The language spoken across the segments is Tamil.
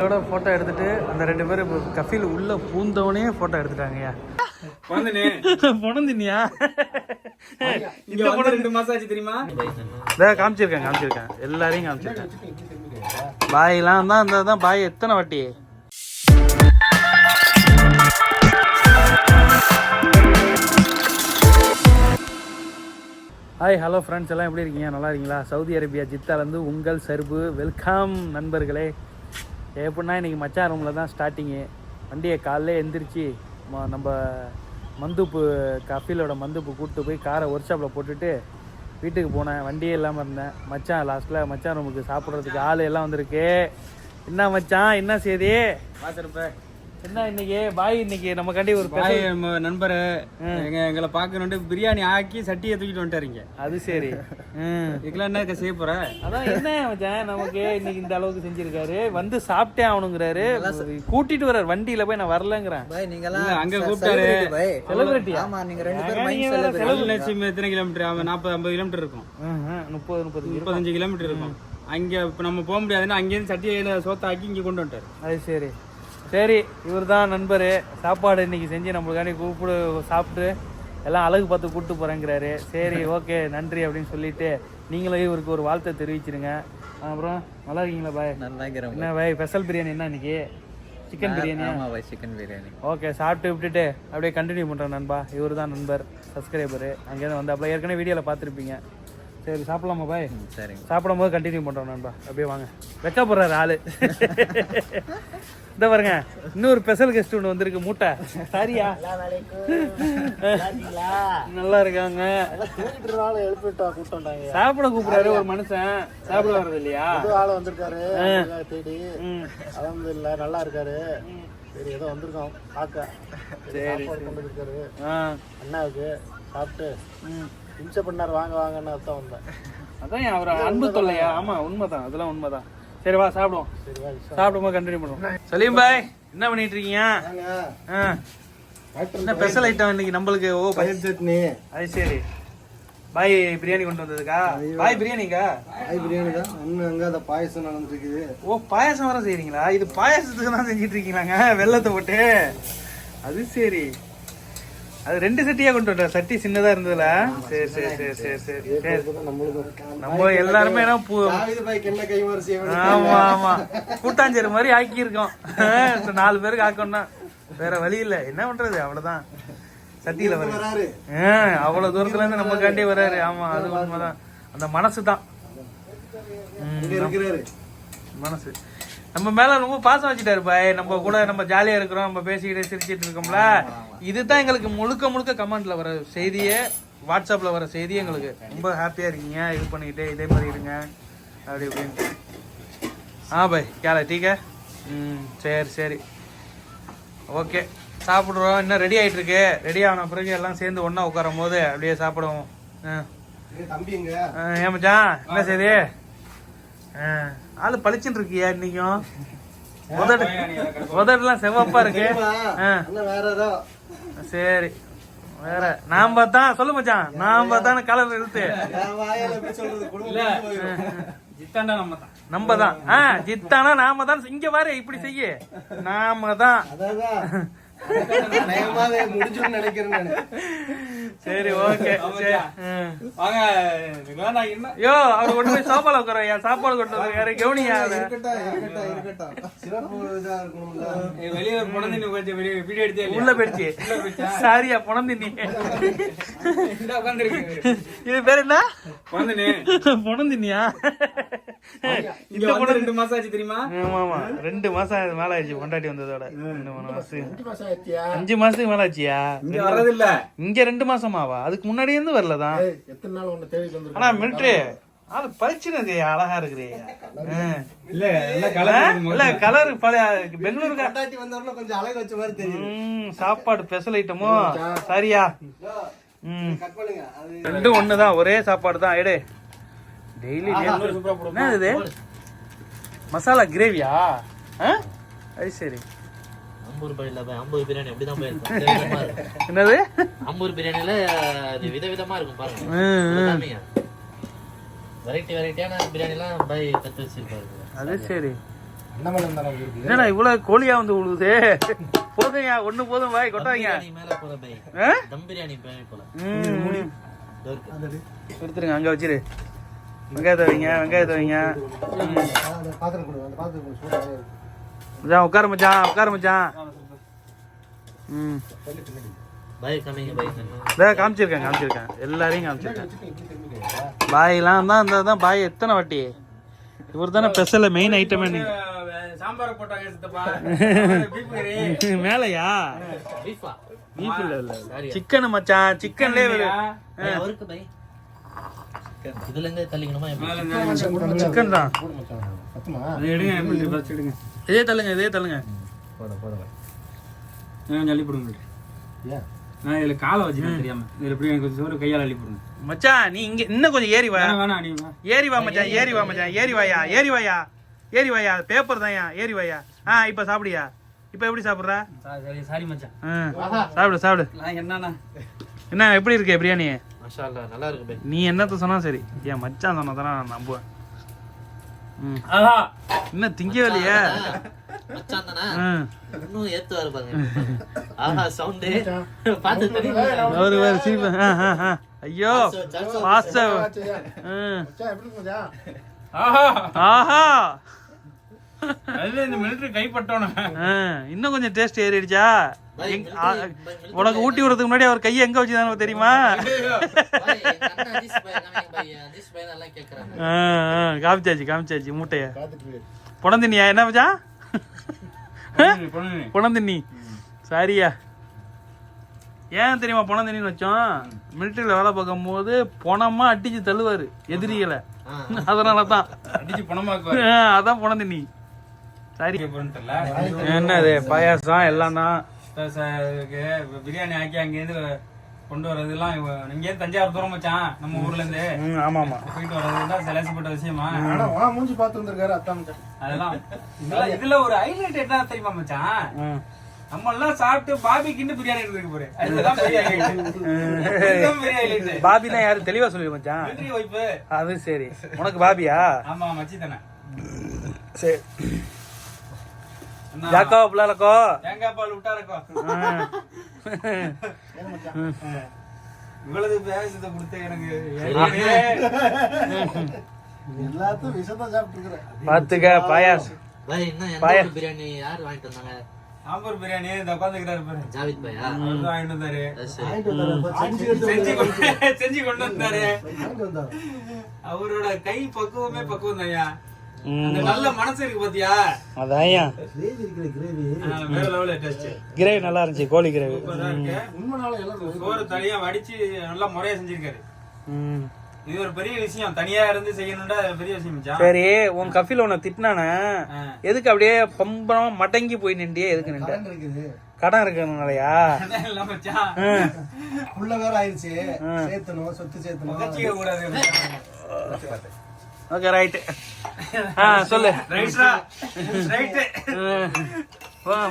இதோட ஃபோட்டோ எடுத்துட்டு அந்த ரெண்டு பேரும் கஃபீல் உள்ள பூந்தவனே ஃபோட்டோ எடுத்துட்டாங்கய்யா. புணந்தினியா? ரெண்டு மாசம் ஆச்சு தெரியுமா? இதை காமிச்சிருக்கேன் காமிச்சிருக்கேன். எல்லாரையும் காமிச்சிருக்கேன். பாயெல்லாம் தான் இந்த தான் பாய் எத்தனை வாட்டி? ஹாய் ஹலோ ஃப்ரெண்ட்ஸ் எல்லாம் எப்படி இருக்கீங்க? நல்லா இருக்கீங்களா? சவுதி அரேபியா ஜித்தாலேருந்து உங்கள் சர்பு. வெல்கம் நண்பர்களே. எப்படின்னா இன்றைக்கி மச்சான் ரூமில் தான் ஸ்டார்டிங்கு வண்டியை காலைல எந்திரிச்சு ம- நம்ம மந்துப்பு கஃபீலோட மந்துப்பு கூப்பிட்டு போய் காரை ஒர்க் ஷாப்பில் போட்டுட்டு வீட்டுக்கு போனேன். வண்டியே இல்லாமல் இருந்தேன். மச்சான் லாஸ்ட்டில் மச்சான் ரூமுக்கு சாப்பிட்றதுக்கு ஆள் எல்லாம் வந்திருக்கு. என்ன மச்சான்? என்ன செய்தி? பார்த்துருப்பேன் என்ன இன்னைக்கு? பாய் இன்னைக்கு நம்ம கண்டி ஒரு பாய் நம்ம நண்பர் எங்க எங்களை பாக்கணும்னு பிரியாணி ஆக்கி சட்டியை தூக்கிட்டு வந்துட்டாருங்க அது சரி. இதுக்கெல்லாம் என்ன செய்ய போற? அதான் என்ன மச்சான் நமக்கு இன்னைக்கு இந்த அளவுக்கு செஞ்சிருக்காரு. வந்து சாப்பிட்டே ஆகணுங்கிறாரு. கூட்டிட்டு வர்றாரு வண்டியில போய் நான் வரலங்கிறேன். பாய் இல்ல, நீங்கலாம் அங்க கூப்பிட்டாரு. செலிபிரிட்டியா ஆமா நீங்க ரெண்டு பேரும் லட்சுமி எத்தனை கிலோமீட்டர்? அவன் நாற்பது ஐம்பது கிலோமீட்டர் இருக்கும். முப்பது முப்பது முப்பத்தஞ்சு கிலோமீட்டர் இருக்கும். அங்க இப்ப நம்ம போக முடியாதுன்னா அங்கேருந்து சட்டியில சோத்தாக்கி இங்க கொண்டு வந்துட்டாரு. அது சரி. சரி இவர் தான் நண்பர். சாப்பாடு இன்னைக்கு செஞ்சு நம்மளுக்காண்டி கூப்பிடு சாப்பிட்டு எல்லாம் அழகு பார்த்து கூப்பிட்டு போறேங்கிறாரு. சரி ஓகே நன்றி அப்படின்னு சொல்லிட்டு நீங்களும் இவருக்கு ஒரு வாழ்த்தை தெரிவிச்சிருங்க. அப்புறம் நல்லா இருக்கீங்களா பாய்? நல்லா இருக்கிறேன் என்ன பாய். ஸ்பெஷல் பிரியாணி என்ன இன்னைக்கு? சிக்கன் பிரியாணி ஆமா பாய் சிக்கன் பிரியாணி. ஓகே சாப்பிட்டு விட்டுட்டு அப்படியே கண்டினியூ பண்ணுறேன் நண்பா. இவர் தான் நண்பர் சப்ஸ்கிரைபரு அங்கேருந்து வந்து அப்படியே ஏற்கனவே வீடியோவில் பார்த்துருப்பீங்க. சரி சாப்பிடலாமா பாய்? சரிங்க. சாப்பிடும் போது கண்டினியூ பண்ணுறோம் நண்பா. அப்படியே வாங்க. வெக்க போடுறாரு ஆளு. இந்த பாருங்க இன்னொரு ஸ்பெஷல் கெஸ்ட் ஒன்று வந்திருக்கு மூட்டை. சரியா? நல்லா இருக்காங்க. சாப்பிட கூப்பிடுறாரு ஒரு மனுஷன். சாப்பிட வர்றது இல்லையா? ஆள் வந்திருக்காரு. தேடி. ம். அலமதுல்ல நல்லா இருக்காரு. சரி ஏதோ வந்திருக்கோம் பார்க்க. சரி கொண்டு வந்திருக்காரு ஆ. அண்ணாவுக்கு சாப்பிட்டு இம்சை பண்ணார் வாங்க வாங்கன்னு அர்த்தம் வந்தேன். அதான் அவர் அன்பு தொல்லையா? ஆமா உண்மைதான். அதெல்லாம் உண்மைதான். சரி வா சாப்பிடுவோம். சரி வா சாப்பிடும்போது கண்டினியூ பண்ணுவோம். சலீம் பாய் என்ன பண்ணிட்டு இருக்கீங்க. என்ன ஸ்பெஷல் ஐட்டம் இன்னைக்கு நம்மளுக்கு? ஓ பயிர் சட்னி. அது சரி. பாய் பிரியாணி கொண்டு வந்ததுக்கா? பாய் பிரியாணிக்கா? காய் பிரியாணி தான் இன்னும் அங்கே அந்த பாயசம் நடந்துருக்குது. ஓ பாயாசம் வர செய்றீங்களா? இது பாயாசத்துக்கு தான் செஞ்சிட்டு இருக்கீங்களாங்க? வெள்ளத்தை போட்டு. அது சரி. அது ரெண்டு சட்டியா கொண்டு வந்தா சட்டி சின்னதா இருந்ததுல. சரி சரி சரி சரி சரி. நம்ம எல்லாருமே ஆமா ஆமா. கூட்டாஞ்சேரி மாதிரி ஆக்கி இருக்கோம் நாலு பேருக்கு ஆக்கணும்னா வேற வழி இல்ல. என்ன பண்றது? அவ்வளவுதான். சட்டியில வர வராரு. அவ்வளவு தூரத்துல இருந்து நம்ம காண்டி வராரு. ஆமா அது உண்மைதான். அந்த மனசு தான். மனசு. நம்ம மேல ரொம்ப பாசம் வச்சுட்டாரு பாய். நம்ம கூட நம்ம ஜாலியா இருக்கிறோம். நம்ம பேசிக்கிட்டு சிரிச்சிட்டு இருக்கோம்ல. இதுதான் எங்களுக்கு முழுக்க முழுக்க கமெண்ட்ல வர செய்தியே வாட்ஸ்அப்ல வர செய்தி எங்களுக்கு. ரொம்ப ஹாப்பியா இருக்கீங்க இது பண்ணிக்கிட்டு இதே மாதிரி இருங்க. அப்படி இப்படின்ட்டு. ஆ பாய் கேள டீக்க ம் சரி சரி. ஓகே. சாப்பிடுறோம். இன்னும் ரெடி ஆயிட்டு இருக்கு ரெடி ஆன பிறகு எல்லாம் சேர்ந்து ஒண்ணா உட்காரும் போது அப்படியே சாப்பிடுவோம். ஆ. ஏன் மச்சான்? என்ன செய்தி? ஆ, ஆளு பளிச்சுன்னு இருக்கியா இன்னைக்கும்? உதடு உதடுலாம் செவப்பா இருக்கு. வேற ஏதோ சரி. வேற. நான் பார்த்தா சொல்லு மச்சான். நான் பார்த்தான கலர் இழுத்து. நம்ம தான் நம்ம தான். ஆ ஜித்தானா நாம தான் இங்க பாரு இப்படி செய்ய. நாம தான். நினைக்கிறேன் நானு. சரி ஓகே. வாங்க யோ அவர் கொண்டு போய் சாப்பாடு உட்கார சாப்பாடு கொண்டு வந்து இருக்கணும்ல. ஏய், வெளியே நீ கொஞ்சம் வெளியே வீடியோ எடுத்தே உள்ள போயிடுச்சு. சாரியா புணந்து நீ. இந்த இது பேர் என்ன? குழந்தைனே புணந்தினியா இங்க வந்து ரெண்டு மாசம் ஆச்சு தெரியுமா? ஆமா ஆமா. ரெண்டு மாசம் மேல ஆயிடுச்சு பொண்டாட்டி வந்ததோட. ரெண்டு மூணு மாசம். அஞ்சு மாசம் மாசத்துக்கு மேல ஆச்சியா இங்க வர்றது இல்ல இங்க ரெண்டு மாசமாவா அதுக்கு முன்னாடியே இருந்து வரலதான் எத்தனை நாள் ஆனா மிலிட்ரி அது பளிச்சுனது அழகா இருக்கிறே இல்ல இல்ல கலர் பழைய பெங்களூருக்கு பொண்டாட்டி வந்தோம்னா கொஞ்சம் அழகு வச்ச மாதிரி தெரியும் ம், சாப்பாடு ஸ்பெஷல் ஐட்டமோ சரியா? ம். கட் பண்ணுங்க. அது ரெண்டும் ஒண்ணுதான் ஒரே சாப்பாடு தான். எடு. டெய்லி என்ன இது? மசாலா கிரேவியா? அது சரி. அம்பூர் பள்ளியில போய் அம்பூர் பிரியாணி அப்படிதான் போயிருக்கும் விதவிதமா இருக்கும். என்னது? அம்பூர் பிரியாணில அது விதவிதமா இருக்கும் பாருங்க. வெரைட்டி வெரைட்டியான பிரியாணி எல்லாம் பை கத்து வச்சிருப்பாரு. அது சரி. தானே என்னடா இவ்வளவு கோழியா வந்து விழுவுது போதுங்க ஒண்ணு போதும் வாய் கொட்டாதீங்க. பிரியாணி மேல போற பை. ஆ? தம் பிரியாணி. எடுத்துருங்க அங்க வச்சிரு. வெங்காயத்தை வைங்க வெங்காயத்தை வைங்க மச்சான் உட்கார மச்சான் உட்கார மச்சான் ம் காமிச்சிருக்கேன் காமிச்சிருக்கேன் எல்லாரையும் காமிச்சிருக்கேன் பாயெல்லாம் தான் இந்த தான் பாய் எத்தனை வாட்டி இவர் தானே ஸ்பெஷல் மெயின் ஐட்டமே சாம்பார் போட்டாங்க மேலையா பீஃபா இல்ல சிக்கன் மச்சான் சிக்கன்லயே பை, அவருக்கு பை இதுல இருந்து தள்ளிக்கணுமா எப்படி? சிக்கன் தான் எடுங்க எடுங்க இதே தள்ளுங்க இதே தள்ளுங்க. போட போட நான் அள்ளி போடுங்க ஏன்? நான் இதுல காலை வச்சுக்கேன் தெரியாம. இதுல எப்படி எனக்கு கொஞ்சம் சோறு கையால அள்ளி போடுங்க. மச்சான் நீ இங்க இன்னும் கொஞ்சம் ஏறி வா. வேணாம் நீ. ஏறி வா மச்சான் ஏறி வா மச்சான் ஏறி வாயா ஏறி வாயா. ஏறி வாயா பேப்பர் தான்யா ஏறி வாயா. ஆ இப்ப சாப்பிடியா? இப்ப எப்படி சாப்பிடுற? சரி சாரி மச்சான். ஆ, சாப்பிடு சாப்பிடு. நான் என்னண்ணா? என்ன எப்படி இருக்கு பிரியாணி? மாஷா நல்லா இருக்கு நீ என்னத்த சொன்னா சரி. ஏன் மச்சான் சொன்னதானே நான் நம்புவேன். ஆஹா. இன்னும் திங்கவே இல்லையே? மச்சான் தானே? ம் இன்னும் ஏத்துவாரு பாருங்க ஆஹா சவுண்டு பார்த்து தெரியுமா அவரு வேற சிரிப்பு. ஐயோ ஆஹா. ஆஹா. அதுல இந்த மிலிட்டரி கைப்பட்டோன்னு ஆ, இன்னும் கொஞ்சம் டேஸ்ட் ஏறிடுச்சா? உனக்கு ஊட்டி விடுறதுக்கு முன்னாடி அவர் கையை எங்க வச்சுதானே தெரியுமா? காமிச்சாச்சு காமிச்சாச்சு மூட்டைய. புனந்தினியா என்ன பொண்ணு. புனந்தினி சாரியா. ஏன் தெரியுமா புனந்தினின்னு வச்சோம்? மிலிட்டரியில் வேலை பார்க்கும் போது பொணமா அடிச்சு தள்ளுவாரு எதிரிகளை. அதனால தான் அடிச்சு பணமாக்குவாரு. ஆ, அதான் புனந்தினி. சாரி. என்னது பாயாசம் எல்லாம் தான் பிரியாணி ஆக்கி அங்கேருந்து கொண்டு வர்றதெல்லாம் இவ- இங்கேருந்து தஞ்சாவூர் தூரம் மச்சான் நம்ம ஊர்ல இருந்து ஆமா ஆமா போயிட்டு வர்றதுதான் சிலேசப்பட்ட விஷயமா. மூஞ்சி பார்த்து வந்திருக்காரு அத்தான் மச்சான் அதெல்லாம் இதெல்லாம் இதுல ஒரு ஹைலைட் என்ன தெரியுமா மச்சான். நம்ம எல்லாம் சாப்பிட்டு பாபி கிண்டு பிரியாணி எடுத்துக்க போறேன். அதுதான் பெரிய highlight. இதுதான் பெரிய highlight. பாபினா யாரு? தெளிவா சொல்லி மச்சான். wife. அது சரி. உனக்கு பாபியா? ஆமா மச்சி தானே. சரி. என்ன? ஜாக்கோ பிள்ளைக்கோ தேங்காய் பால் விட்டா இருக்கும் ஏன் மச்சான் இவ்வளவு பேசத்தை கொடுத்த எனக்கு எல்லாத்தையும் விஷதான் சாப்பிட்டு இருக்கிறேன் பாத்துக்க பாயாசம். பை, இன்னும் எந்த பாயா. ஊர் பிரியாணி யார் வாங்கிட்டு வந்தாங்க? சாம்பார் பிரியாணி இந்த உட்காந்துக்கிறாரு பாரு. ஜாவித் பையா? தான் வாங்கிட்டு வந்தாரு. செஞ்சு கொண்டு செஞ்சு கொண்டு வந்தாரு. அவரோட கை பக்குவமே பக்குவம் அந்த நல்ல மனசு இருக்கு பாத்தியா? அதான் கிரேவி இருக்கிற கிரேவி ஆ, வேற லெவல்ல டேஸ்ட் கிரேவி நல்லா இருந்துச்சு கோழி கிரேவி சோறு தனியா வடிச்சு நல்லா முறையா செஞ்சிருக்காரு. இது ஒரு பெரிய விஷயம். தனியா இருந்து செய்யணும்டா பெரிய விஷயம் சரி உன் கஃபில உன்னை திட்டினானே. எதுக்கு அப்படியே பம்பரமா மடங்கி போய் நின்றியே? எதுக்கு நின்ற? கடன் மச்சான். உள்ள வேற ஆயிடுச்சு. சேர்த்தணும் சொத்து சேர்த்தணும். கூடாது. ஓகே ரைட்டு ஆ சொல்லு.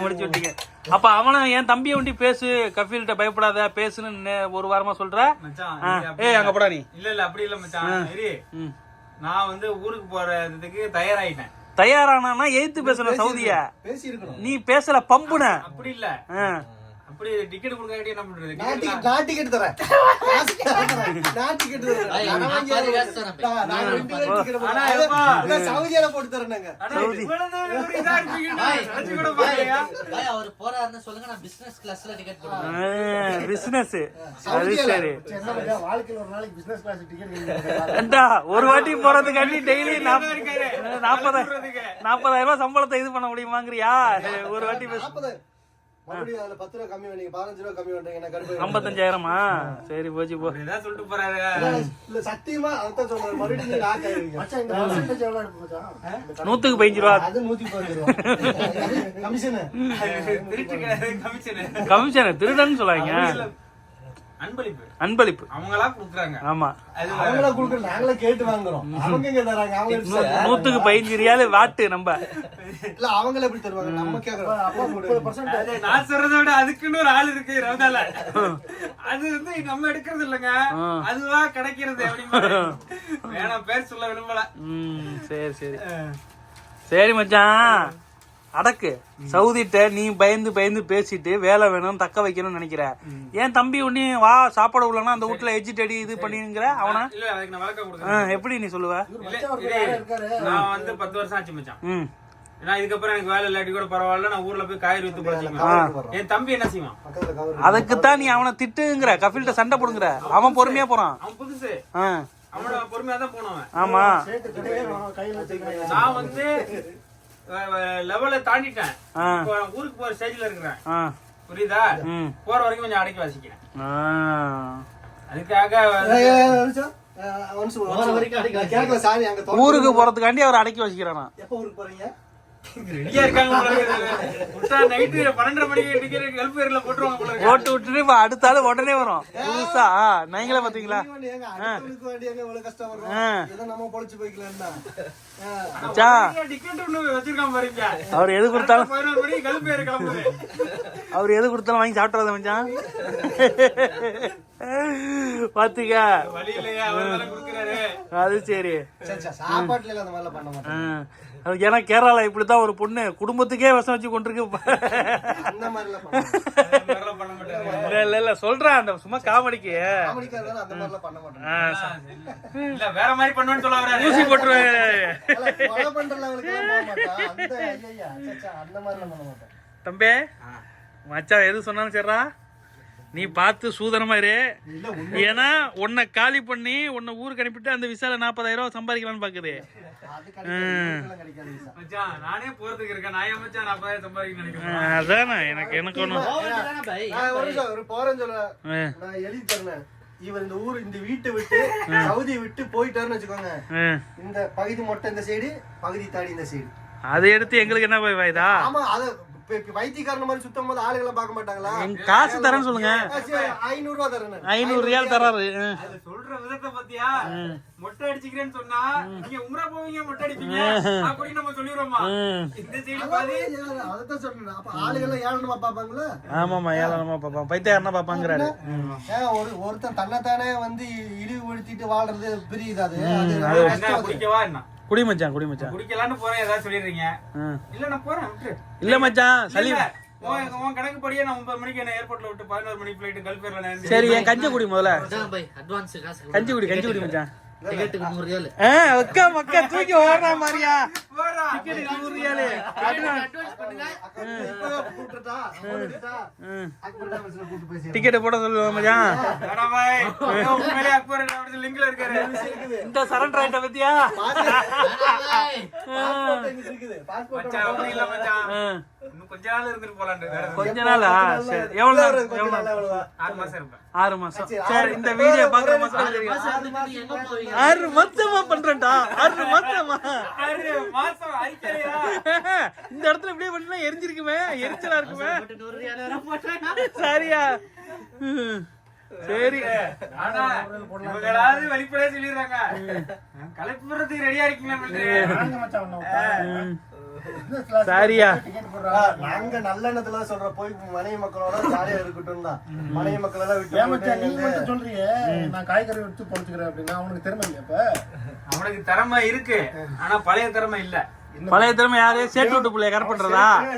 முடிச்சு விட்டீங்க. அப்ப அவனும் என் தம்பியை ஒண்டி பேசு கஃபீல்கிட்ட பயப்படாத பேசுன்னு ஒரு வாரமா சொல்ற? ஏய். அங்க போடா நீ. இல்ல இல்ல அப்படி இல்ல மச்சான். நான் வந்து ஊருக்கு போறதுக்கு தயாராயிட்டேன். தயாரானா எய்த்து பேசணும் சவுதிய. நீ பேசல பம்புன. அப்படி இல்ல. அப்படி டிக்கெட் கொடுக்காட்டி என்ன பண்றது நான் ticket டிக்கெட் நான் டிக்கெட் தரேன். நான் டிக்கெட் தரேன் ஐய், நான் நான் வாங்கி பாதி தரேன். காசு தரேன். நான் நான் ரெண்டு பேரும் டிக்கெட் ஆனா போடுறேன். எப்பா? இல்ல, சவுதியால போட்டு தரேன் நாங்க அட, இவ்வளவு ஒரு இதா இருப்பீங்கன்னு நினைச்சு கூட பார்க்கலையா? பாய் அவர் போறாருன்னு சொல்லுங்க நான் பிசினஸ் கிளாஸ்ல டிக்கெட் போடுறேன் பிசினஸ் அது சவுதியால சரி வாழ்க்கையில ஒரு நாளைக்கு பிசினஸ் கிளாஸ் டிக்கெட் ஏண்டா ஒரு வாட்டி போறதுக்காண்டி டெய்லி நாற்பதாயிரம் நாற்பதாயிரம் ரூபாய் சம்பளத்தை இது பண்ண முடியுமாங்கிறியா ஒரு வாட்டி மறுபடியும் அதுல பத்து ரூபா கம்மி பண்ணீங்க பதினஞ்சு ரூபா கம்மி பண்றீங்க ஐம்பத்தஞ்சாயிரமா? சரி போச்சு போ. சொல்லிட்டு போறாரு இல்ல சத்தியமா அதான் சொல்றேன். மறுபடியும் நீங்க லாக் ஆயிருவீங்க மச்சான் இந்த percentage எவ்வளவு இருக்கு மச்சான்? நூத்துக்கு பதினஞ்சு ரூபா. அது நூத்தி பதினஞ்சு ரூபா. கமிஷன். திருடன்னு சொல்லாங்க அன்பளிப்பு. அன்பளிப்பு. அவங்களா கொடுக்குறாங்க. ஆமா. அது அவங்கள குடுக்க நாங்களே கேட்டு வாங்குறோம். அவங்க தராங்க? அவங்க? நூத்துக்கு பதினஞ்சு ரியாலு வாட்டு நம்ம. இல்ல அவங்கள எப்படி தருவாங்க? நம்ம கேக்குறோம். அப்பா நான் சொல்றதை விட அதுக்குன்னு ஒரு ஆள் இருக்கு ரவுதால. அது வந்து நம்ம எடுக்கிறது இல்லைங்க. அதுவா கிடைக்கிறது அப்படின்னு வேணாம் பேர் சொல்ல விரும்பல. ம் சரி சரி. சரி மச்சான். அடக்கு. சவுதிட்ட நீ பயந்து பயந்து பேசிட்டு வேலை வேணும் தக்க வைக்கணும்னு நினைக்கிற. ஏன் தம்பி உன்னி வா சாப்பாடு உள்ளனா அந்த வீட்டுல எஜிட் அடி இது பண்ணிங்கிற? அவனா? நான் எப்படி நீ சொல்லுவ? நான் வந்து பத்து வருஷம் ஆச்சு மச்சான். ம். ஏன்னா இதுக்கப்புறம் எனக்கு வேலை இல்லாட்டி கூட பரவாயில்ல நான் ஊர்ல போய் காய்கறி வித்து வர்றோம். என் தம்பி என்ன செய்வான்? அதுக்குத்தான் நீ அவனை திட்டுங்கிற. கபில்கிட்ட சண்டை போடுங்கிற. அவன் பொறுமையா போறான். அவன் புதுசு. அவனோட பொறுமையா தான் போனவன். ஆமா. நான் வந்து லெவலை தாண்டிட்டேன். ஊருக்கு போற ஸ்டேஜ்ல இருக்கிறேன். புரியுதா? போற வரைக்கும் கொஞ்சம் அடக்கி வாசிக்கிறேன். அதுக்காக ஊருக்கு போறதுக்காண்டி அவர் அடக்கி வச்சுக்கிறானா எப்ப ஊருக்கு போறீங்க? ரெடியா இருக்காங்க நைட்டு பன்னெண்டரை மணிக்கு டிக்கெட் போட்டுருவாங்க இருக்கு. ஓட்டு விட்டுட்டு இப்ப அடுத்த ஆளு உடனே வரும். புதுசா? ஆ, நீங்களே பாத்தீங்களா? அவர் எது கொடுத்தாலும் அவர் எது கொடுத்தாலும் வாங்கி சாப்பிட்றத மச்சான். பாத்துக்க அது சரி. சாப்பாட்டுல எல்லாம் அந்த மாதிரிலாம் பண்ண மாட்டேன். ஆ. அது ஏன்னா கேரளா இப்படித்தான் ஒரு பொண்ணு குடும்பத்துக்கே விஷம் வச்சு கொண்டிருக்கு. இல்ல இல்ல இல்ல சொல்றேன் அந்த சும்மா காமெடிக்கு. வேற மாதிரி பண்ணுவேன்னு சொல்ல வராரு ஊசி போட்டுருவேன். தம்பி மச்சான் எது சொன்னாலும் சரிடா நீ பார்த்து சூதனமா இரு. ஏன்னா உன்னை காலி பண்ணி உன்னை ஊருக்கு அனுப்பிட்டு அந்த விசால நாற்பதாயிரம் ரூபாய் சம்பாதிக்கலாம்னு பாக்குது. அதானே எனக்கு எனக்கு தரேன். இவர் இந்த ஊர் இந்த வீட்டை விட்டு சவுதி விட்டு போயிட்டாருன்னு வச்சுக்கோங்க. இந்த பகுதி மொட்டை இந்த சைடு பகுதி தாடி இந்த சைடு. அதை எடுத்து எங்களுக்கு என்ன போய் வாய்தா? ஆமா அத வைத்தியக்காரன மாதிரி சுத்தம் போது ஆளுகளை பார்க்க மாட்டாங்களா? காசு தரேன்னு சொல்லுங்க. ஐநூறு ரூபா தரேன். ஐநூறு ரியால் தராரு சொல்ற விதத்தை பத்தியா? மொட்டை அடிச்சுக்கிறேன்னு சொன்னா நீங்க உம்ரா போவீங்க மொட்டை அடிப்பீங்க? அப்படின்னு நம்ம சொல்லிடுறோமா? ம். இந்த சைடு பாதி. அதான் சொல்றேன். அப்ப ஆளுகள் ஏழனமா பாப்பாங்களா ஆமாமா ஏழனமா பாப்பான் பைத்தியாரனா பாப்பாங்கிறாரு ஒரு ஒருத்தன் தன்னைத்தானே வந்து இழிவுபடுத்திட்டு வாழ்றது பிரியுது அது. என்ன? குடி மச்சான் குடி மச்சான். குடிக்கலான்னு போறேன் ஏதாவது சொல்லிடுறீங்க. இல்ல நான் போறேன் இல்ல மச்சான் சலி இல்ல, உன் உன் கணக்கு படியே நான் ஒன்பது மணிக்கு என்ன ஏர்போர்ட்ல விட்டு பதினோரு மணிக்கு ஃபிளைட் கல்பேர்ல நான் சரி என் கஞ்சி குடி முதல்ல. கஞ்சி குடி கஞ்சி குடி மச்சான். அக்கா மக்கா தூக்கி ஓடுறா மாதிரியா. டிக்கெட் போட சொல்லுவா மச்சான். வேணாம் பாய். ஐயோ, உண்மையிலேயே அக்பர் அப்படி லிங்க்ல இருக்காரு. இந்த சரண்டர் ஆயிட்ட பத்தியா? கொஞ்ச நாள் சரி. எவ்வளவு. ஆறு மாசம் இருப்பேன். ஆறு மாசம். சரி இந்த வீடியோ பாக்குற மக்கள்? ஆறு மாசமா. பண்றேன்டா. ஆறு மாசமா? இந்த இடத்துல இப்படியே பண்ணினா எரிஞ்சிருக்குமே? எரிச்சலா இருக்குமே. சரியா. சரி. இவங்களாவது வெளிப்படையா சொல்லிடுறாங்க. கலப்புறதுக்கு ரெடியா இருக்கீங்களா. சரியா. நாங்க நல்லெண்ணத்துல தான் சொல்றோம். போய் மனைவி மக்களோட ஜாலியா இருக்கட்டும் தான். மனைவி மக்கள் எல்லாம் விட்டு மச்சான், நீ போட்டு மட்டும் சொல்றியே? நான் காய்கறி எடுத்து பொறுத்துக்கிறேன் அப்படின்னா அவனுக்கு திறமை இல்லையா இப்ப? அவனுக்கு திறமை இருக்கு. ஆனா பழைய திறமை இல்ல. பழைய திறமை யாரு சேட்டு விட்டு பிள்ளைய கரெக்ட் பண்றதா?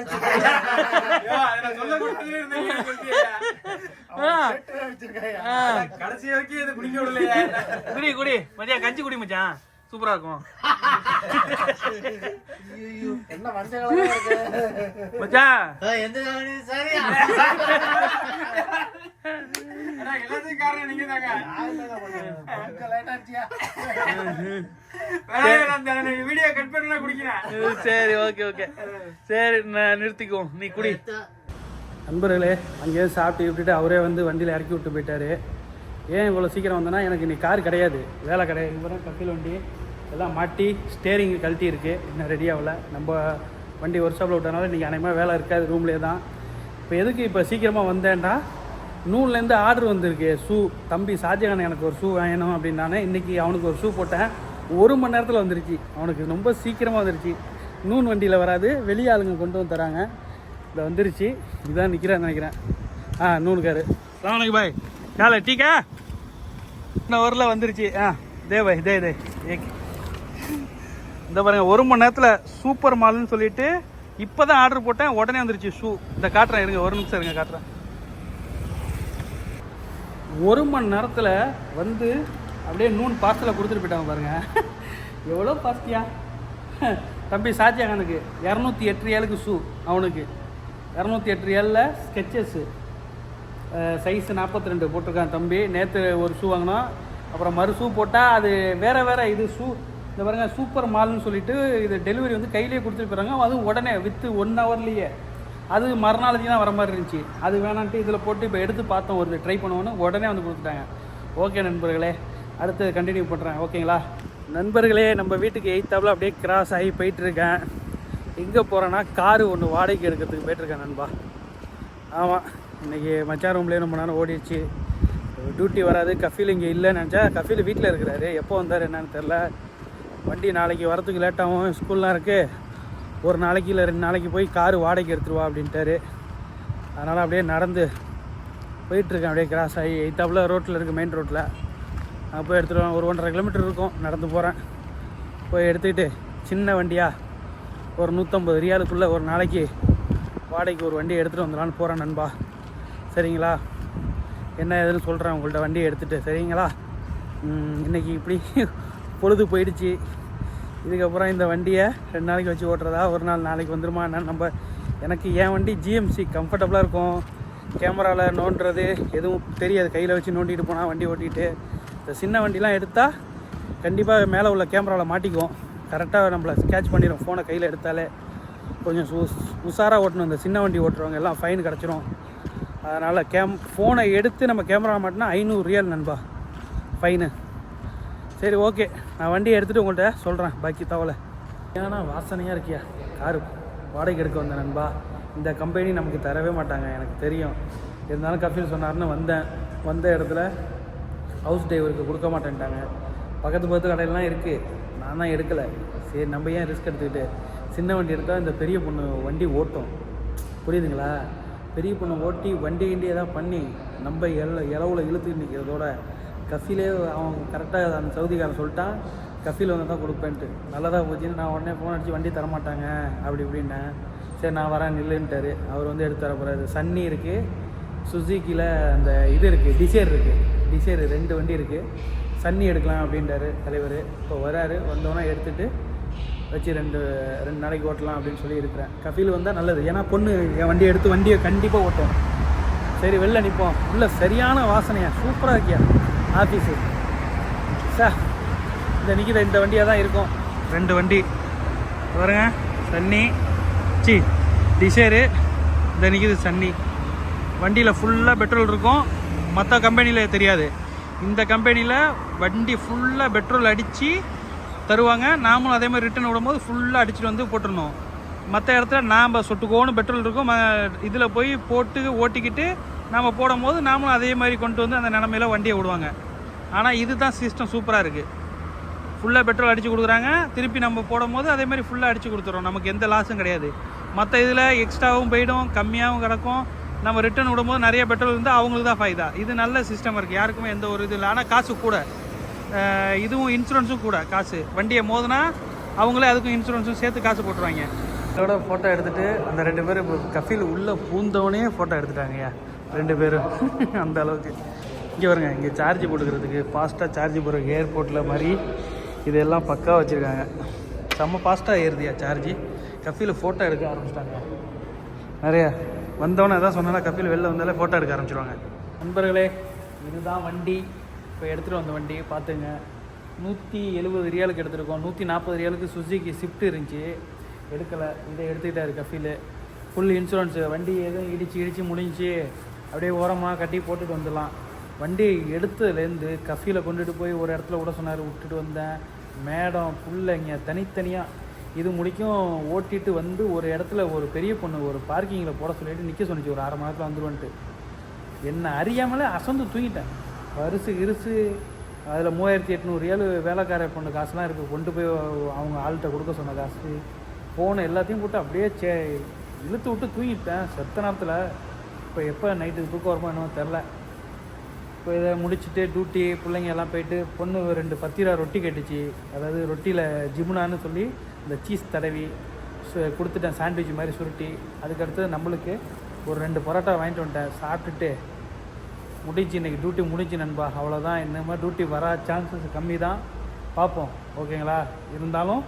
குடி குடி. மதியா கஞ்சி குடி மச்சான். சூப்பரா இருக்கும். என்ன வஞ்சகமா இருக்கு? மச்சான் ஆ, எந்த நாளும் சரியா? ஆனா எல்லாத்துக்கும் காரணம் நீங்க தாங்க லேட் ஆச்சியா வீடியோ கட் பண்ணா குடிக்கிறேன். சரி ஓகே ஓகே. சரி நான் நிறுத்திக்குவோம். நீ குடி. நண்பர்களே அங்கேயே சாப்பிட்டு விட்டுட்டு அவரே வந்து வண்டியில் இறக்கி விட்டு போயிட்டாரு. ஏன் இவ்வளோ சீக்கிரம் வந்தேன்னா எனக்கு இன்னைக்கு கார் கிடையாது. வேலை கிடையாது. இங்கே கப்பில் வண்டி. எல்லாம் மாட்டி ஸ்டேரிங் கழட்டி இருக்குது இன்னும் ரெடி ஆகலை. நம்ம வண்டி ஒர்க் ஷாப்பில் விட்டனால இன்றைக்கி அனைமா வேலை இருக்காது ரூம்லேயே தான். இப்போ எதுக்கு இப்போ சீக்கிரமாக வந்தேன்டா நூல்லேருந்து ஆர்டர் வந்திருக்கு. ஷூ தம்பி ஷாஜகான் எனக்கு ஒரு ஷூ வேணும் அப்படின்னானே இன்றைக்கி அவனுக்கு ஒரு ஷூ போட்டேன். ஒரு மணி நேரத்தில் வந்துருச்சு. அவனுக்கு ரொம்ப சீக்கிரமாக வந்துருச்சு. நூன் வண்டியில் வராது. வெளியே ஆளுங்க கொண்டு வந்து தராங்க. இதை வந்துருச்சு. இதுதான் நிற்கிறேன் நினைக்கிறேன். ஆ நூனுக்காரு ராவனுக்கு பாய். காலை டீக்கா இன்னும் ஊரில் வந்துருச்சு. ஆ தே பாய் தே தே. ஏகே இந்த பாருங்க ஒரு மணி நேரத்தில் சூப்பர் மால்னு சொல்லிட்டு இப்போ தான் ஆர்டர் போட்டேன் உடனே வந்துருச்சு ஷூ இந்த காட்டுறேன் இருங்க ஒரு நிமிஷம் இருங்க காட்டுறேன். ஒரு மணி நேரத்தில் வந்து அப்படியே நூன் பார்சலை கொடுத்துட்டு போயிட்டாங்க பாருங்க. எவ்வளோ பாஸ்டியா தம்பி ஷாஜகானுக்கு இரநூத்தி எட்டு ஏழுக்கு ஷூ அவனுக்கு. இரநூத்தி எட்டு ஏழில் ஸ்கெச்சஸ்ஸு சைஸ் நாற்பத்தி ரெண்டு போட்டிருக்கான் தம்பி. நேற்று ஒரு ஷூ வாங்கினோம். அப்புறம் மறு ஷூ போட்டால் அது வேறு வேறு இது ஷூ இந்த பாருங்க சூப்பர் மால்னு சொல்லிட்டு இது டெலிவரி வந்து கையிலேயே கொடுத்துட்டு போகிறாங்க அதுவும் உடனே வித்து ஒன் ஹவர்லேயே அது மறுநாளைக்கு தான் வர மாதிரி இருந்துச்சு. அது வேணான்ட்டு இதில் போட்டு இப்போ எடுத்து பார்த்தோம் ஒரு ட்ரை பண்ணுவோன்னு உடனே வந்து கொடுத்துட்டாங்க. ஓகே நண்பர்களே. அடுத்து கண்டினியூ பண்ணுறேன் ஓகேங்களா நண்பர்களே நம்ம வீட்டுக்கு எயித்தாப்பில் அப்படியே கிராஸ் ஆகி போயிட்டுருக்கேன் எங்கே போகிறேன்னா காரு ஒன்று வாடகைக்கு எடுக்கிறதுக்கு போயிட்டுருக்கேன் நண்பா. ஆமாம் இன்றைக்கி மச்சார் ரூம்லேயே ரொம்ப நேரம் ஓடிடுச்சு. டியூட்டி வராது. கஃபீல் இங்கே இல்லைன்னு நினச்சா கஃபீல் வீட்டில் இருக்கிறாரு. எப்போ வந்தார் என்னன்னு தெரில வண்டி நாளைக்கு வரத்துக்கு லேட்டாகும் ஸ்கூல்லாம் இருக்குது ஒரு நாளைக்கு இல்லை ரெண்டு நாளைக்கு போய் காரு வாடகைக்கு எடுத்துருவா அப்படின்ட்டாரு. அதனால் அப்படியே நடந்து போயிட்டுருக்கேன். அப்படியே கிராஸ் ஆகி எயித்தாப்பில் ரோட்டில் இருக்குது மெயின் ரோட்டில் நான் போய் எடுத்துருவேன் ஒரு ஒன்றரை கிலோமீட்டர் இருக்கும். நடந்து போகிறேன் போய் எடுத்துக்கிட்டு சின்ன வண்டியாக ஒரு நூற்றம்பது ரியாலுக்குள்ளே ஒரு நாளைக்கு வாடகைக்கு ஒரு வண்டி எடுத்துகிட்டு வந்துடலான்னு போகிறேன் நண்பா. சரிங்களா? என்ன ஏதுன்னு சொல்கிறேன் உங்கள்கிட்ட வண்டியை எடுத்துகிட்டு சரிங்களா? இன்றைக்கி இன்னைக்கு இப்படி பொழுது போயிடுச்சு. இதுக்கப்புறம் இந்த வண்டியை ரெண்டு நாளைக்கு வச்சு ஓட்டுறதா? ஒரு நாள் நாளைக்கு வந்துருமா? நான் நம்ம எனக்கு என் வண்டி ஜிஎம்சி கம்ஃபர்டபுளாக இருக்கும். கேமராவில் நோண்டுறது எதுவும் தெரியாது. கையில் வச்சு நோண்டிட்டு போனால் வண்டி ஓட்டிகிட்டு இந்த சின்ன வண்டிலாம் எடுத்தால் கண்டிப்பாக மேலே உள்ள கேமராவில் மாட்டிக்குவோம். கரெக்டாக நம்மளை ஸ்கேட்ச் பண்ணிடும் ஃபோனை கையில் எடுத்தாலே. கொஞ்சம் சு உஷாராக ஓட்டணும். இந்த சின்ன வண்டி ஓட்டுறவங்க எல்லாம் ஃபைன் கிடச்சிரும். அதனால் கேம் ஃபோனை எடுத்து நம்ம கேமரா மாட்டினா ஐநூறு ரியல் நண்பா. ஃபைனு சரி ஓகே நான் வண்டியை எடுத்துகிட்டு உங்கள்கிட்ட சொல்கிறேன் பாக்கி தவலை ஏன்னா வாசனையாக இருக்கியா? காரு வாடகைக்கு எடுக்க வந்தேன் நண்பா. இந்த கம்பெனி நமக்கு தரவே மாட்டாங்க எனக்கு தெரியும். இருந்தாலும் கஃபீல் சொன்னார்னு வந்தேன். வந்த இடத்துல ஹவுஸ் டிரைவருக்கு கொடுக்க மாட்டேன்ட்டாங்க. பக்கத்து பக்கத்து கடையிலலாம் இருக்குது நான் தான் எடுக்கலை. சரி நம்ம ஏன் ரிஸ்க் எடுத்துக்கிட்டு? சின்ன வண்டி எடுத்தால் இந்த பெரிய பொண்ணு வண்டி ஓட்டும். புரியுதுங்களா? பெரிய பொண்ணு ஓட்டி வண்டி கிண்டி எதாவது பண்ணி நம்ம எல இலவில் இழுத்துட்டு நிற்கிறதோட கஃபிலே அவன் கரெக்டாக அந்த சவுதிக்காரன் சொல்லிட்டான். கஃபில் வந்து தான் கொடுப்பேன்ட்டு. நல்லதாக போச்சுன்னு நான் உடனே ஃபோன் அடித்து வண்டி தரமாட்டாங்க அப்படி இப்படின்னேன் சரி நான் வரேன் நில்லுன்ட்டாரு. அவர் வந்து எடுத்து தர போகிறாரு சன்னி இருக்குது சுசுக்கியில் அந்த இது இருக்குது டிசைர் இருக்குது டிசைர் ரெண்டு வண்டி இருக்குது சன்னி எடுக்கலாம் அப்படின்ட்டாரு தலைவர். இப்போ வராரு வந்தோன்னே எடுத்துகிட்டு வச்சு ரெண்டு ரெண்டு நாளைக்கு ஓட்டலாம் அப்படின்னு சொல்லி இருக்கிறேன். கஃபீல் வந்தால் நல்லது. ஏன்னா பொண்ணு என் வண்டியை எடுத்து வண்டியை கண்டிப்பாக ஓட்டும். சரி வெளில நிற்போம் உள்ள சரியான வாசனையா சூப்பராக இருக்கியா? ஆஃபீஸு சார் இந்த நிற்கிற இந்த வண்டியாக தான் இருக்கும். ரெண்டு வண்டி. பாருங்க சன்னி. சி டிசைரு. இந்த நிற்கிது சன்னி. வண்டியில் ஃபுல்லாக பெட்ரோல் இருக்கும். மற்ற கம்பெனியில் தெரியாது. இந்த கம்பெனியில் வண்டி ஃபுல்லாக பெட்ரோல் அடித்து தருவாங்க. நாமளும் அதே மாதிரி ரிட்டர்ன் விடும்போது ஃபுல்லாக அடிச்சுட்டு வந்து போட்டுருணும் மற்ற இடத்துல நாம் சொட்டுக்கோன்னு பெட்ரோல் இருக்கும். இதில் போய் போட்டு ஓட்டிக்கிட்டு நாம் போடும்போது நாமளும் அதே மாதிரி கொண்டு வந்து அந்த நிலமையில வண்டியை விடுவாங்க. ஆனால் இதுதான் சிஸ்டம் சூப்பராக இருக்குது ஃபுல்லாக பெட்ரோல் அடித்து கொடுக்குறாங்க. திருப்பி நம்ம போடும்போது அதே மாதிரி ஃபுல்லாக அடித்து கொடுத்துறோம். நமக்கு எந்த லாஸும் கிடையாது. மற்ற இதில் எக்ஸ்ட்ராவும் போயிடும் கம்மியாகவும் கிடக்கும். நம்ம ரிட்டர்ன் விடும்போது நிறைய பெட்ரோல் இருந்தால் அவங்களுக்கு தான் ஃபைதா இது நல்ல சிஸ்டம் இருக்குது யாருக்குமே எந்த ஒரு இது இல்லை. ஆனால் காசு கூட. இதுவும் இன்சூரன்ஸும் கூட காசு. வண்டியை மோதுனா அவங்களே அதுக்கும் இன்சூரன்ஸும் சேர்த்து காசு போட்டுருவாங்க. இதோட ஃபோட்டோ எடுத்துகிட்டு அந்த ரெண்டு பேரும் இப்போ கஃபீல் உள்ளே பூந்தவனே ஃபோட்டோ எடுத்துட்டாங்கய்யா. ரெண்டு பேரும் அந்த அளவுக்கு. இங்கே வருங்க இங்கே சார்ஜ் போட்டுக்கிறதுக்கு ஃபாஸ்ட்டாக சார்ஜ் போடுற ஏர்போர்ட்டில் மாதிரி இதெல்லாம் பக்கா வச்சுருக்காங்க. செம்ம ஃபாஸ்ட்டாக ஏறுதியா சார்ஜ் கஃபியில் ஃபோட்டோ எடுக்க ஆரம்பிச்சிட்டாங்க. நிறையா. வந்தவொன்னே அதான் சொன்னா கஃபியில் வெளில வந்தாலே ஃபோட்டோ எடுக்க ஆரம்பிச்சிருவாங்க. நண்பர்களே இதுதான் வண்டி. இப்போ எடுத்துகிட்டு வந்த வண்டி பார்த்துங்க நூற்றி எழுபது ரியாலுக்கு எடுத்திருக்கோம். நூற்றி நாற்பது ரியாலுக்கு சுசுகி ஸ்விஃப்ட் இருந்துச்சு. எடுக்கலை. இதை எடுத்துக்கிட்டாரு கஃபீல். ஃபுல் இன்சூரன்ஸு வண்டி எதுவும் இடித்து இடித்து முடிஞ்சு அப்படியே ஓரமாக கட்டி போட்டுட்டு வந்துடலாம். வண்டி எடுத்ததுலேருந்து கஃபியில் கொண்டுட்டு போய் ஒரு இடத்துல விட சொன்னார். விட்டுட்டு வந்தேன். மேடம் புள்ளைங்க தனித்தனியாக இது முடிக்கும் ஓட்டிட்டு வந்து ஒரு இடத்துல ஒரு பெரிய பொண்ணு ஒரு பார்க்கிங்கில் போட சொல்லிட்டு நிற்க சொன்னிச்சு. ஒரு அரை மணி நேரத்தில் வந்துருவன்ட்டு. என்ன அறியாமலே அசந்து தூங்கிட்டேன். பரிசு கிரிசு அதில் மூவாயிரத்தி எட்நூறு ஏழு வேலைக்கார பொண்ணு காசுலாம் இருக்குது கொண்டு போய் அவங்க ஆள்கிட்ட கொடுக்க சொன்ன காசு. ஃபோனை எல்லாத்தையும் போட்டு அப்படியே சே இழுத்து விட்டு தூங்கிட்டேன். செத்த நேரத்தில் இப்போ எப்போ நைட்டுக்கு தூக்கம் வருமோ என்னவோ தெரில. இப்போ இதை முடிச்சுட்டு டியூட்டி பிள்ளைங்க எல்லாம் போயிட்டு பொண்ணு ரெண்டு பத்திரா ரொட்டி கட்டுச்சு. அதாவது ரொட்டியில் ஜிமுனான்னு சொல்லி இந்த சீஸ் தடவி சு- கொடுத்துட்டேன் சாண்ட்விச் மாதிரி சுருட்டி. அதுக்கடுத்து நம்மளுக்கு ஒரு ரெண்டு பரோட்டா வாங்கிட்டு வந்துட்டேன். சாப்பிட்டுட்டு முடிஞ்சு இன்றைக்கி டியூட்டி முடிஞ்சு நண்பா. அவ்வளோதான் இந்த டியூட்டி வர சான்சஸ் கம்மி தான் பார்ப்போம். ஓகேங்களா? இருந்தாலும்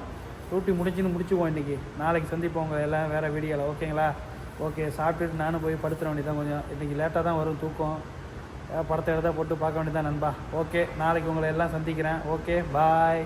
டியூட்டி முடிஞ்சுன்னு முடிச்சுக்குவோம் இன்றைக்கி நாளைக்கு சந்திப்போம் உங்கள் எல்லாம் வேறு வீடியோவில் ஓகேங்களா? ஓகே சாப்பிட்டுட்டு நானும் போய் படுத்துற வேண்டியதான் கொஞ்சம். இன்றைக்கி லேட்டாக தான் வரும் தூக்கம். படத்தை எடுத்தால் போட்டு பார்க்க வேண்டியதான் நண்பா. ஓகே நாளைக்கு உங்களை எல்லாம் சந்திக்கிறேன். Okay bye